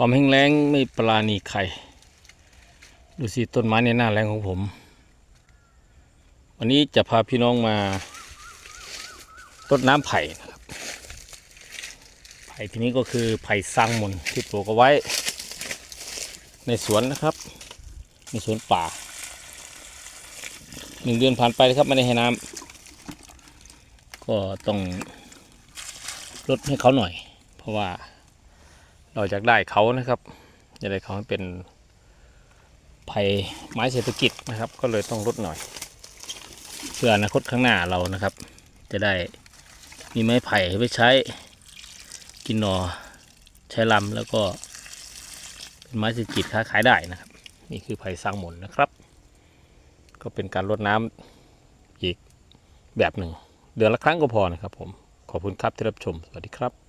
ความแห้งแล้งไม่ปราณีใครดูสิต้นไม้ในหน้าแรงของผม วันนี้จะพาพี่น้องมารดน้ำไผ่นะครับ ไผ่ที่นี้ก็คือไผ่สร้างมนที่ปลูกเอาไว้ ในสวนนะครับ ในสวนป่าหนึ่งเดือนผ่านไปนะครับไม่ได้ให้น้ำก็ต้องลดให้เขาหน่อย เพราะว่า เราอยากได้เขานะครับอยากได้เขาให้เป็นไผ่ไม้เศรษฐกิจนะครับ ก็เลยต้องลดหน่อย เพื่ออนาคตข้างหน้าเรานะครับ จะได้มีไม้ไผ่ไว้ใช้กินหนอใช้ลำแล้วก็เป็นไม้เศรษฐกิจค้าขายได้นะครับ นี่คือไผ่สร้างหมุนนะครับ ก็เป็นการลดน้ำอีกแบบหนึ่ง เดือนละครั้งก็พอนะครับผมขอบคุณครับที่รับชมสวัสดีครับ